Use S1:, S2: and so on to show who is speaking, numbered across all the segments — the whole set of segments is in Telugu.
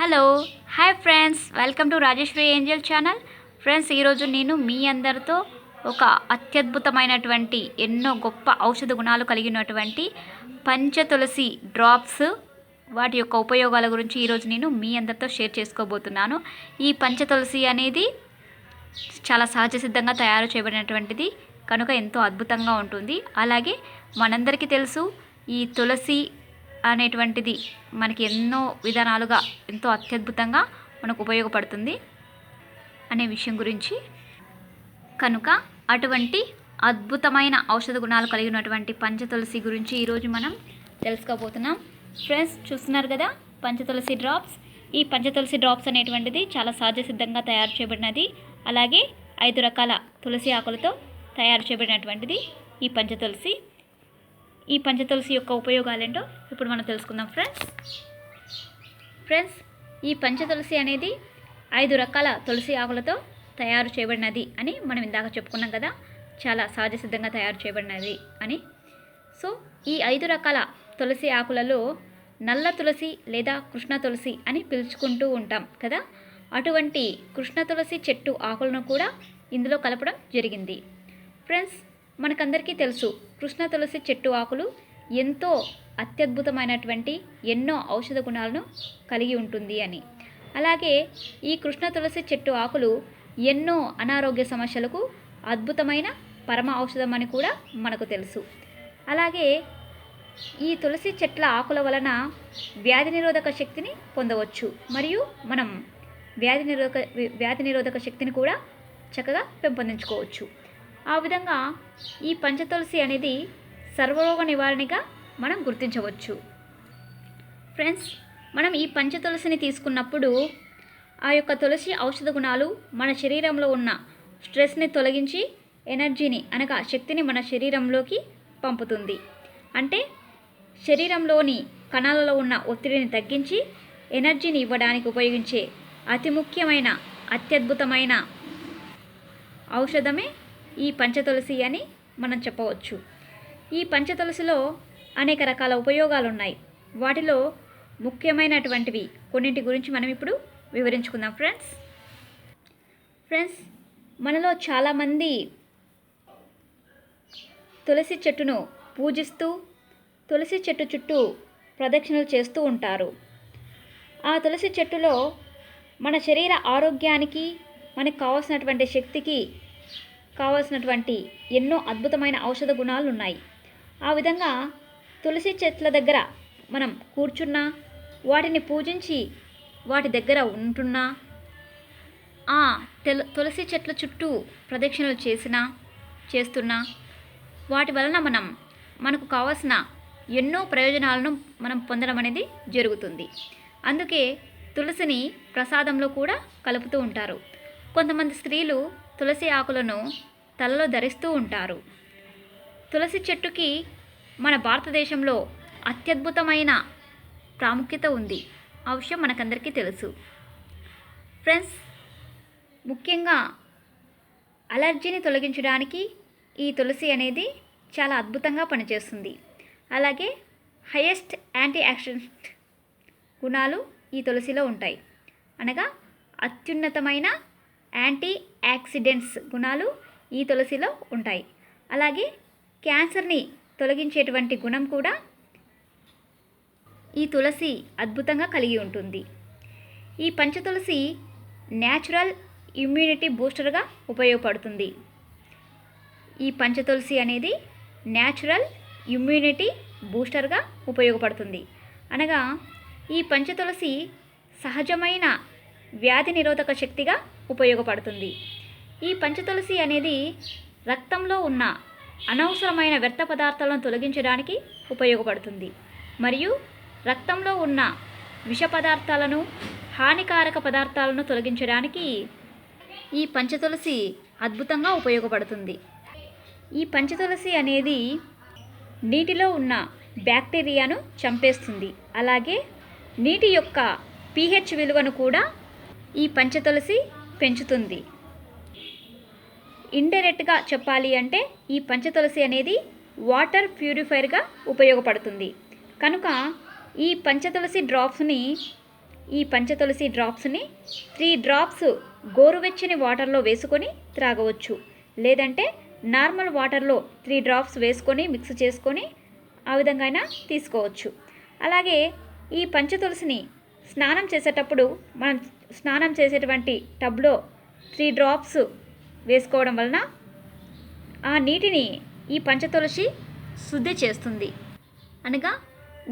S1: Hello hi friends. Welcome to Rajeshwari angel channel. Friends ఈరోజు నేను మీ అందరితో ఒక అత్యద్భుతమైనటువంటి ఎన్నో గొప్ప ఔషధ గుణాలు కలిగినటువంటి పంచ తులసి డ్రాప్స్ వాటి యొక్క ఉపయోగాల గురించి ఈరోజు నేను మీ అందరితో షేర్ చేసుకోబోతున్నాను. ఈ పంచ తులసి అనేది చాలా సహజ సిద్ధంగా తయారు చేయబడినటువంటిది. కనుక ఎంతో అద్భుతంగా ఉంటుంది. అలాగే మనందరికీ తెలుసు ఈ తులసి అనేటువంటిది మనకి ఎన్నో విధానాలుగా ఎంతో అత్యద్భుతంగా మనకు ఉపయోగపడుతుంది అనే విషయం గురించి. కనుక అటువంటి అద్భుతమైన ఔషధ గుణాలు కలిగినటువంటి పంచతులసి గురించి ఈరోజు మనం తెలుసుకోబోతున్నాం. ఫ్రెండ్స్ చూస్తున్నారు కదా పంచతులసి డ్రాప్స్. ఈ పంచతులసి డ్రాప్స్ అనేటువంటిది చాలా సహజ సిద్ధంగా తయారు చేయబడినది. అలాగే ఐదు రకాల తులసి ఆకులతో తయారు చేయబడినటువంటిది ఈ పంచతులసి. ఈ పంచతులసి యొక్క ఉపయోగాలు ఏంటో ఇప్పుడు మనం తెలుసుకుందాం ఫ్రెండ్స్ ఫ్రెండ్స్ ఈ పంచతులసి అనేది ఐదు రకాల తులసి ఆకులతో తయారు చేయబడినది అని మనం ఇందాక చెప్పుకున్నాం కదా. చాలా సహజ సిద్ధంగా తయారు చేయబడినది అని. సో ఈ ఐదు రకాల తులసి ఆకులలో నల్ల తులసి లేదా కృష్ణ తులసి అని పిలుచుకుంటూ ఉంటాం కదా. అటువంటి కృష్ణ తులసి చెట్టు ఆకులను కూడా ఇందులో కలపడం జరిగింది. ఫ్రెండ్స్ మనకందరికీ తెలుసు కృష్ణ తులసి చెట్టు ఆకులు ఎంతో అత్యద్భుతమైనటువంటి ఎన్నో ఔషధ గుణాలను కలిగి ఉంటుంది అని. అలాగే ఈ కృష్ణ తులసి చెట్టు ఆకులు ఎన్నో అనారోగ్య సమస్యలకు అద్భుతమైన పరమ ఔషధం అని కూడా మనకు తెలుసు. అలాగే ఈ తులసి చెట్ల ఆకుల వలన వ్యాధి నిరోధక శక్తిని పొందవచ్చు. మరియు మనం వ్యాధి నిరోధక వ్యాధి నిరోధక శక్తిని కూడా చక్కగా పెంపొందించుకోవచ్చు. ఆ విధంగా ఈ పంచతులసి అనేది సర్వరోగ నివారణగా మనం గుర్తించవచ్చు. ఫ్రెండ్స్ మనం ఈ పంచతులసిని తీసుకున్నప్పుడు ఆ యొక్క తులసి ఔషధ గుణాలు మన శరీరంలో ఉన్న స్ట్రెస్ని తొలగించి ఎనర్జీని అనగా శక్తిని మన శరీరంలోకి పంపుతుంది. అంటే శరీరంలోని కణాలలో ఉన్న ఒత్తిడిని తగ్గించి ఎనర్జీని ఇవ్వడానికి ఉపయోగించే అతి ముఖ్యమైన అత్యద్భుతమైన ఔషధమే ఈ పంచతులసి అని మనం చెప్పవచ్చు. ఈ పంచతులసిలో అనేక రకాల ఉపయోగాలు ఉన్నాయి వాటిలో ముఖ్యమైనటువంటివి కొన్నింటి గురించి మనం ఇప్పుడు వివరించుకుందాం ఫ్రెండ్స్. ఫ్రెండ్స్ మనలో చాలామంది తులసి చెట్టును పూజిస్తూ తులసి చెట్టు చుట్టూ ప్రదక్షిణలు చేస్తూ ఉంటారు. ఆ తులసి చెట్టులో మన శరీర ఆరోగ్యానికి మనకు కావాల్సినటువంటి శక్తికి కావాల్సినటువంటి ఎన్నో అద్భుతమైన ఔషధ గుణాలు ఉన్నాయి ఆ విధంగా తులసి చెట్ల దగ్గర మనం కూర్చున్నా వాటిని పూజించి వాటి దగ్గర ఉంటున్నా ఆ తెల తులసి చెట్ల చుట్టూ ప్రదక్షిణలు చేసినా చేస్తున్నా వాటి వలన మనం మనకు కావాల్సిన ఎన్నో ప్రయోజనాలను మనం పొందడం అనేది జరుగుతుంది. అందుకే తులసిని ప్రసాదంలో కూడా కలుపుతూ ఉంటారు. కొంతమంది స్త్రీలు తులసి ఆకులను తలలో ధరిస్తూ ఉంటారు. తులసి చెట్టుకి మన భారతదేశంలో అత్యద్భుతమైన ప్రాముఖ్యత ఉంది. ఆ విషయం మనకందరికీ తెలుసు. ఫ్రెండ్స్ ముఖ్యంగా అలర్జీని తొలగించడానికి ఈ తులసి అనేది చాలా అద్భుతంగా పనిచేస్తుంది. అలాగే హయ్యెస్ట్ యాంటీ యాక్సిడెంట్ గుణాలు ఈ తులసిలో ఉంటాయి. అనగా అత్యున్నతమైన యాంటీ యాక్సిడెంట్స్ గుణాలు ఈ తులసిలో ఉంటాయి. అలాగే క్యాన్సర్ని తొలగించేటువంటి గుణం కూడా ఈ తులసి అద్భుతంగా కలిగి ఉంటుంది. ఈ పంచతులసి న్యాచురల్ ఇమ్యూనిటీ బూస్టర్గా ఉపయోగపడుతుంది. ఈ పంచతులసి అనేది న్యాచురల్ ఇమ్యూనిటీ బూస్టర్గా ఉపయోగపడుతుంది. అనగా ఈ పంచతులసి సహజమైన వ్యాధి నిరోధక శక్తిగా ఉపయోగపడుతుంది. ఈ పంచతులసి అనేది రక్తంలో ఉన్న అనవసరమైన వ్యర్థ పదార్థాలను తొలగించడానికి ఉపయోగపడుతుంది. మరియు రక్తంలో ఉన్న విష పదార్థాలను హానికారక పదార్థాలను తొలగించడానికి ఈ పంచతులసి అద్భుతంగా ఉపయోగపడుతుంది. ఈ పంచతులసి అనేది నీటిలో ఉన్న బ్యాక్టీరియాను చంపేస్తుంది. అలాగే నీటి యొక్క పీహెచ్ విలువను కూడా ఈ పంచతులసి పెంచుతుంది. ఇండైరెక్ట్గా చెప్పాలి అంటే ఈ పంచతులసి అనేది వాటర్ ప్యూరిఫైర్గా ఉపయోగపడుతుంది. కనుక ఈ పంచతులసి డ్రాప్స్ని ఈ పంచతులసి డ్రాప్స్ని త్రీ డ్రాప్స్ గోరువెచ్చని వాటర్లో వేసుకొని త్రాగవచ్చు. లేదంటే నార్మల్ వాటర్లో త్రీ డ్రాప్స్ వేసుకొని మిక్స్ చేసుకొని ఆ విధంగా అయినా తీసుకోవచ్చు. అలాగే ఈ పంచతులసిని స్నానం చేసేటప్పుడు మనం స్నానం చేసేటువంటి టబ్లో త్రీ డ్రాప్స్ వేసుకోవడం వలన ఆ నీటిని ఈ పంచతులసి శుద్ధి చేస్తుంది. అనగా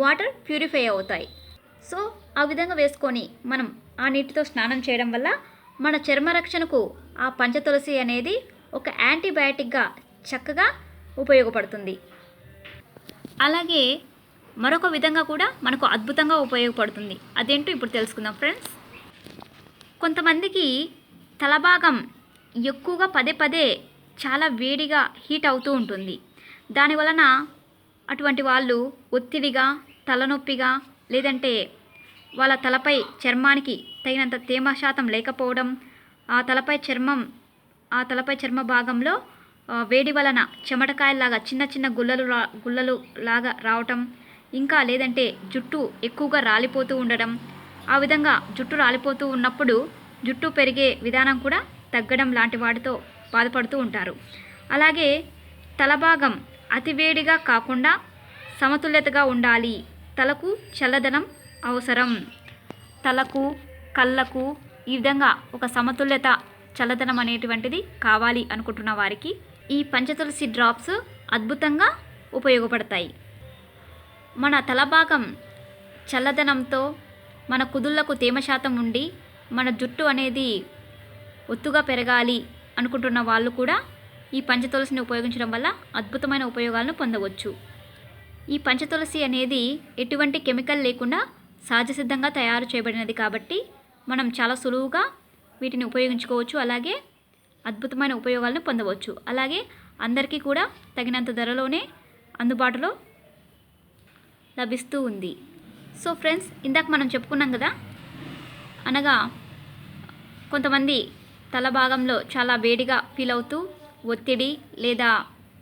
S1: వాటర్ ప్యూరిఫై అవుతాయి. సో ఆ విధంగా వేసుకొని మనం ఆ నీటితో స్నానం చేయడం వల్ల మన చర్మ రక్షణకు ఆ పంచతులసి అనేది ఒక యాంటీబయాటిక్గా చక్కగా ఉపయోగపడుతుంది. అలాగే మరొక విధంగా కూడా మనకు అద్భుతంగా ఉపయోగపడుతుంది. అదేంటో ఇప్పుడు తెలుసుకుందాం ఫ్రెండ్స్. కొంతమందికి తలభాగం ఎక్కువగా పదే పదే చాలా వేడిగా హీట్ అవుతూ ఉంటుంది. దాని వలన అటువంటి వాళ్ళు ఒత్తిడిగా తలనొప్పిగా లేదంటే వాళ్ళ తలపై చర్మానికి తగినంత తేమ శాతం లేకపోవడం ఆ తలపై చర్మం ఆ తలపై చర్మ భాగంలో వేడి వలన చెమటకాయలాగా చిన్న చిన్న గుల్లలు రా గుల్లలు లాగా రావటం ఇంకా లేదంటే జుట్టు ఎక్కువగా రాలిపోతూ ఉండడం ఆ విధంగా జుట్టు రాలిపోతూ ఉన్నప్పుడు జుట్టు పెరిగే విధానం కూడా తగ్గడం లాంటి వాటితో బాధపడుతూ ఉంటారు. అలాగే తలభాగం అతివేడిగా కాకుండా సమతుల్యతగా ఉండాలి. తలకు చల్లదనం అవసరం. తలకు కళ్ళకు ఈ విధంగా ఒక సమతుల్యత చల్లదనం అనేటువంటిది కావాలి అనుకుంటున్న వారికి ఈ పంచతులసి డ్రాప్స్ అద్భుతంగా ఉపయోగపడతాయి. మన తలభాగం చల్లదనంతో మన కుదుళ్ళకు తేమ శాతం ఉండి మన జుట్టు అనేది ఒత్తుగా పెరగాలి అనుకుంటున్న వాళ్ళు కూడా ఈ పంచతులసిని ఉపయోగించడం వల్ల అద్భుతమైన ఉపయోగాలను పొందవచ్చు. ఈ పంచతులసి అనేది ఎటువంటి కెమికల్ లేకుండా సహజసిద్ధంగా తయారు చేయబడినది కాబట్టి మనం చాలా సులువుగా వీటిని ఉపయోగించుకోవచ్చు. అలాగే అద్భుతమైన ఉపయోగాలను పొందవచ్చు. అలాగే అందరికీ కూడా తగినంత ధరలోనే అందుబాటులో లభిస్తూ ఉంది. సో ఫ్రెండ్స్ ఇందాక మనం చెప్పుకున్నాం కదా? అనగా కొంతమంది తల భాగంలో చాలా వేడిగా ఫీల్ అవుతూ ఒత్తిడి లేదా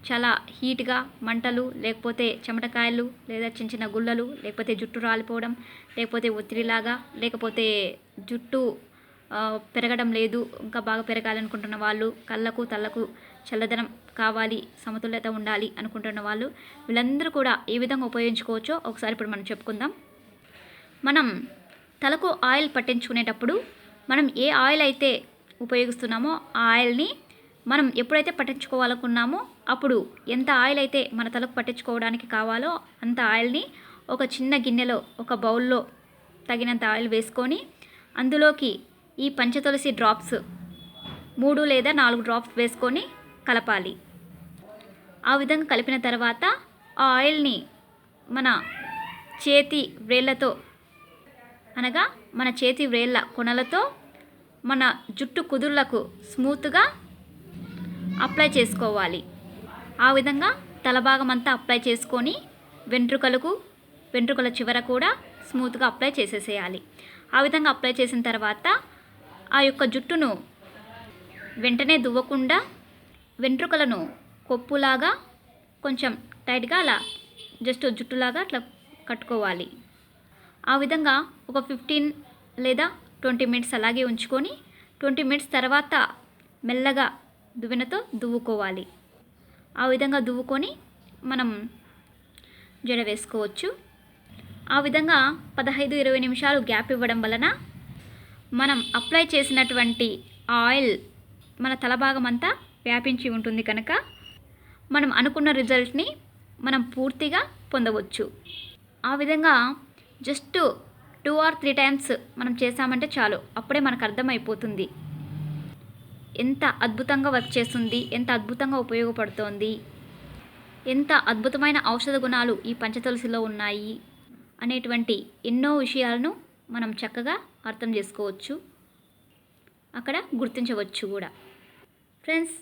S1: చాలా హీట్గా మంటలు లేకపోతే చెమటకాయలు లేదా చిన్న చిన్న గుల్లలు లేకపోతే జుట్టు రాలిపోవడం లేకపోతే ఒత్తిడిలాగా లేకపోతే జుట్టు పెరగడం లేదు ఇంకా బాగా పెరగాలనుకుంటున్న వాళ్ళు కళ్ళకు తలకు చల్లదనం కావాలి సమతుల్యత ఉండాలి అనుకుంటున్న వాళ్ళు వీళ్ళందరూ కూడా ఏ విధంగా ఉపయోగించుకోవచ్చో ఒకసారి ఇప్పుడు మనం చెప్పుకుందాం. మనం తలకు ఆయిల్ పట్టించుకునేటప్పుడు మనం ఏ ఆయిల్ అయితే ఉపయోగిస్తున్నామో ఆ ఆయిల్ని మనం ఎప్పుడైతే పట్టించుకోవాలనుకున్నామో అప్పుడు ఎంత ఆయిల్ అయితే మన తలకు పట్టించుకోవడానికి కావాలో అంత ఆయిల్ని ఒక చిన్న గిన్నెలో ఒక బౌల్లో తగినంత ఆయిల్ వేసుకొని అందులోకి ఈ పంచతులసి డ్రాప్స్ మూడు లేదా నాలుగు డ్రాప్స్ వేసుకొని కలపాలి. ఆ విధంగా కలిపిన తర్వాత ఆ ఆయిల్ని మన చేతి వేళ్ళతో అనగా మన చేతి వ్రేళ్ళ కొనలతో మన జుట్టు కుదుర్లకు స్మూత్గా అప్లై చేసుకోవాలి. ఆ విధంగా తలభాగం అంతా అప్లై చేసుకొని వెంట్రుకలకు వెంట్రుకల చివర కూడా స్మూత్గా అప్లై చేసేసేయాలి. ఆ విధంగా అప్లై చేసిన తర్వాత ఆ యొక్క జుట్టును వెంటనే దువ్వకుండా వెంట్రుకలను కొప్పులాగా కొంచెం టైట్గా అలా జస్ట్ జుట్టులాగా అట్లా కట్టుకోవాలి. ఆ విధంగా ఒక ఫిఫ్టీన్ లేదా ట్వంటీ మినిట్స్ అలాగే ఉంచుకొని ట్వంటీ మినిట్స్ తర్వాత మెల్లగా దువ్వెనతో దువ్వుకోవాలి. ఆ విధంగా దువ్వుకొని మనం జడ వేసుకోవచ్చు. ఆ విధంగా పదహైదు ఇరవై నిమిషాలు గ్యాప్ ఇవ్వడం వలన మనం అప్లై చేసినటువంటి ఆయిల్ మన తలభాగం అంతా వ్యాపించి ఉంటుంది కనుక మనం అనుకున్న రిజల్ట్ని మనం పూర్తిగా పొందవచ్చు. ఆ విధంగా just two or three times మనం చేసామంటే చాలు. అప్పుడే మనకు అర్థమైపోతుంది. ఎంత అద్భుతంగా వర్క్ చేస్తుంది ఎంత అద్భుతంగా ఉపయోగపడుతోంది ఎంత అద్భుతమైన ఔషధ గుణాలు ఈ పంచతులసిలో ఉన్నాయి అనేటువంటి ఎన్నో విషయాలను మనం చక్కగా అర్థం చేసుకోవచ్చు. అక్కడ గుర్తించవచ్చు కూడా. ఫ్రెండ్స్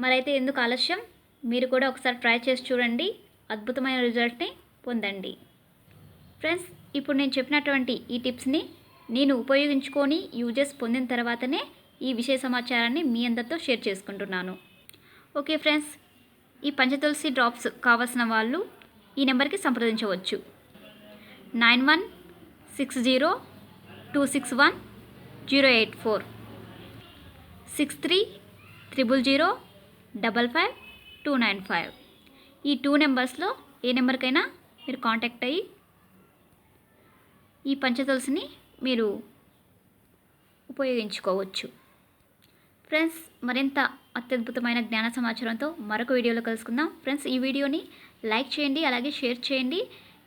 S1: మరైతే ఎందుకు ఆలస్యం? మీరు కూడా ఒకసారి ట్రై చేసి చూడండి. అద్భుతమైన రిజల్ట్ని పొందండి. ఫ్రెండ్స్ ఇప్పుడు నేను చెప్పినటువంటి ఈ టిప్స్ని నేను ఉపయోగించుకొని యూజెస్ పొందిన తర్వాతనే ఈ విషయ సమాచారాన్ని మీ అందరితో షేర్ చేసుకుంటున్నాను. ఓకే ఫ్రెండ్స్ ఈ పంచతులసి డ్రాప్స్ కావాల్సిన వాళ్ళు ఈ నెంబర్కి సంప్రదించవచ్చు. Nine one six zero two six one zero eight four. Six three triple zero double five two nine five. ఈ టూ నెంబర్స్లో ఏ నెంబర్కైనా మీరు కాంటాక్ట్ అయ్యి ఈ పంచతులసిని మీరు ఉపయోగించుకోవచ్చు. ఫ్రెండ్స్ మరింత అత్యద్భుతమైన జ్ఞాన సమాచారంతో మరొక వీడియోలో కలుసుకుందాం. ఫ్రెండ్స్ ఈ వీడియోని లైక్ చేయండి అలాగే షేర్ చేయండి.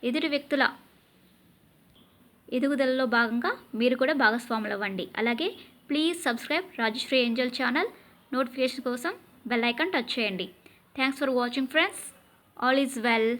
S1: ఎదుటి వ్యక్తుల ఎదుగుదలలో భాగంగా మీరు కూడా భాగస్వాములు అవ్వండి అలాగే please subscribe Rajashree angel channel notification కోసం బెల్ ఐకాన్ టచ్ చేయండి. Thanks for watching friends. All is well.